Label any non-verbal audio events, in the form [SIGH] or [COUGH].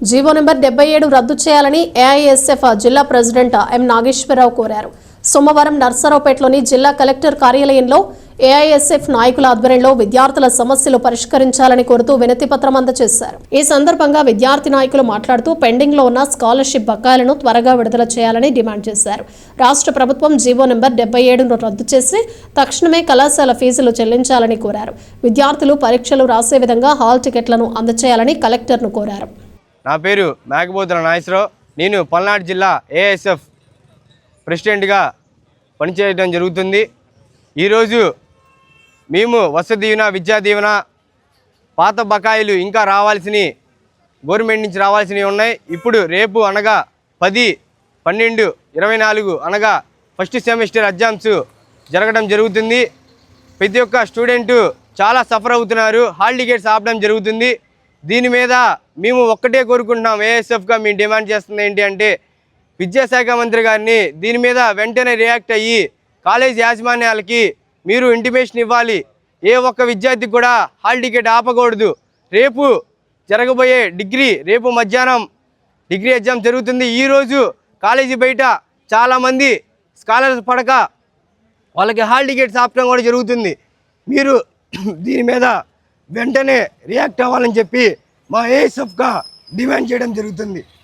GO number డెబ్బై ఏడు రద్దు చేయాలని ఏఐఎస్ఎఫ్ జిల్లా ప్రెసిడెంట్ ఎం నాగేశ్వరరావు కోరారు. సోమవారం నర్సరావుపేటలోని జిల్లా కలెక్టర్ కార్యాలయంలో ఏఐఎస్ఎఫ్ నాయకుల ఆధ్వర్యంలో విద్యార్థుల సమస్యలు పరిష్కరించాలని కోరుతూ వినతిపత్రం అందజేశారు. ఈ సందర్భంగా విద్యార్థి నాయకులు మాట్లాడుతూ పెండింగ్లో ఉన్న స్కాలర్షిప్ బకాయిలను త్వరగా విడుదల చేయాలని డిమాండ్ చేశారు. రాష్ట్ర ప్రభుత్వం జీవో నెంబర్ డెబ్బై ఏడును రద్దు చేసి తక్షణమే కళాశాల ఫీజులు చెల్లించాలని కోరారు. విద్యార్థులు పరీక్షలు రాసే విధంగా హాల్ టికెట్లను అందజేయాలని కలెక్టర్ను కోరారు. నా పేరు మేకపోతుల నాగేశ్వరరావు. నేను పల్నాడు జిల్లా ఏఎస్ఎఫ్ ప్రెసిడెంట్గా పనిచేయడం జరుగుతుంది. ఈరోజు మేము వసతి దీవెన విద్యా దీవెన పాత బకాయిలు ఇంకా రావాల్సినవి గవర్నమెంట్ నుంచి రావాల్సినవి ఉన్నాయి. ఇప్పుడు రేపు అనగా పది పన్నెండు ఇరవై నాలుగు అనగా ఫస్ట్ సెమిస్టర్ ఎగ్జామ్స్ జరగడం జరుగుతుంది. ప్రతి ఒక్క స్టూడెంట్ చాలా సఫర్ అవుతున్నారు. హాల్ టికెట్స్ ఆపడం జరుగుతుంది. దీని మీద మేము ఒక్కటే కోరుకుంటున్నాం ఏఎస్ఎఫ్గా మేము డిమాండ్ చేస్తుంది ఏంటి అంటే విద్యాశాఖ మంత్రి గారిని దీని మీద వెంటనే రియాక్ట్ అయ్యి కాలేజ్ యాజమాన్యాలకి మీరు ఇంటిమేషన్ ఇవ్వాలి. ఏ ఒక్క విద్యార్థికి కూడా హాల్ టికెట్ ఆపకూడదు. రేపు జరగబోయే డిగ్రీ రేపు మధ్యాహ్నం డిగ్రీ ఎగ్జామ్ జరుగుతుంది. ఈరోజు కాలేజీ బయట చాలామంది స్కాలర్స్ పడక వాళ్ళకి హాల్ టికెట్స్ ఆపడం కూడా జరుగుతుంది. మీరు [CLEARS THROAT] దీని మీద వెంటనే రియాక్ట్ అవ్వాలని చెప్పి మా ఏఎస్ఎఫ్గా డిమాండ్ చేయడం జరుగుతుంది.